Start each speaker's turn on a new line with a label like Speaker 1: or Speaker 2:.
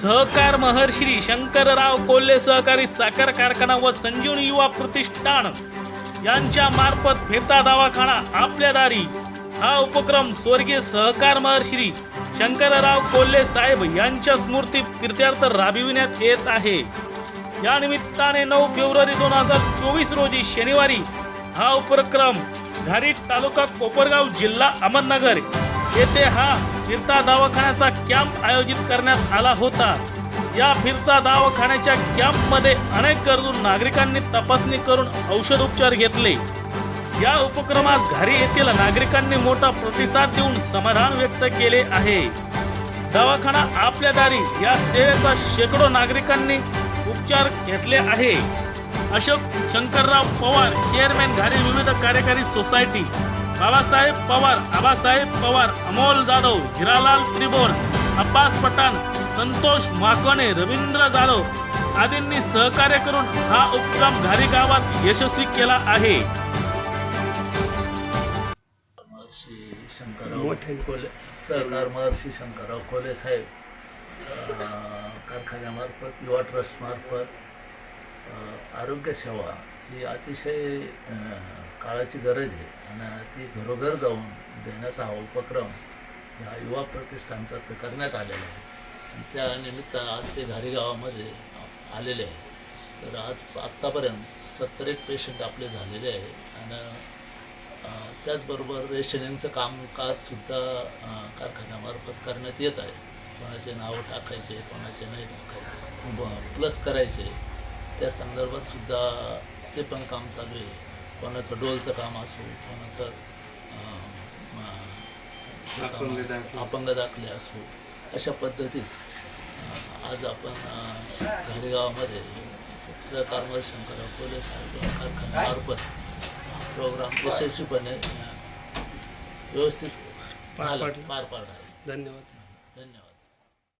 Speaker 1: सहकार महर्षी शंकरराव कोल्हे सहकारी साखर कारखाना व संजीवनी युवा प्रतिष्ठान यांच्या मार्फत फिरता दवाखाना आपल्या दारी. हा उपक्रम स्वर्गीय सहकार महर्षी शंकरराव कोल्हे साहेब यांच्या स्मृती प्रित्यर्थ राबविण्यात येत आहे. या निमित्ताने नऊ फेब्रुवारी दोन हजार चोवीस रोजी शनिवारी हा उपक्रम घारी तालुका कोपरगाव जिल्हा अहमदनगर येथे हा फिरता दवाखान्याचा कॅम्प आयोजित करण्यात आला होता. या फिरता दवाखान्याच्या कॅम्पमध्ये अनेक गरजू नागरिकांनी तपासणी करून औषध उपचार घेतले. या उपक्रमास घारी येथील नागरिकांनी मोठा प्रतिसाद देऊन समाधान व्यक्त केले आहे. दवाखाना आपल्या दारी या सेवेचा शेकडो नागरिकांनी उपचार घेतले आहे. अशोक शंकरराव पवार चेअरमॅन घारी विविध कार्यकारी सोसायटी बाबासाहेब पवार आबासाहेब पवार अमोल जाधव हिरालाल त्रिभुवन अब्बास पठाण संतोष माकोणे रवींद्र जाधव आदींनी सहकार्य करून हा उपक्रम घारी गावात यशस्वी केला आहे.
Speaker 2: महर्षी शंकरराव कोले. सहकार महर्षी शंकरराव कोले साहेब कारखान्यामार्फत युवा ट्रस्टमार्फत अं, आरोग्यसेवा ही अतिशय काळाची गरज आहे आणि ती घरोघर जाऊन देण्याचा हा उपक्रम ह्या युवा प्रतिष्ठानतर्फे करण्यात आलेला आहे. आणि त्या निमित्त आज ते घारी गावामध्ये आलेले आहे. तर आज आत्तापर्यंत सत्तर एक पेशंट आपले झालेले आहे. आणि त्याचबरोबर रेशनिंगचं कामकाजसुद्धा कारखान्यामार्फत करण्यात येत आहे. कोणाचे नावं टाकायचे कोणाचे नाही टाकायचे प्लस करायचे. त्या संदर्भात सुद्धा ते पण काम चालू आहे. कोणाचं डोलचं काम असो कोणाचं अ, म- काम असो, अपंग दाखले असो अशा पद्धतीत आज आपण अ, घारेगावामध्ये सहकार शंकरराव कोले साहेब कारखान्यामार्फत प्रोग्राम यशस्वीपणे अ, व्यवस्थित झाला पार पाडला.
Speaker 3: धन्यवाद.
Speaker 2: धन्यवाद.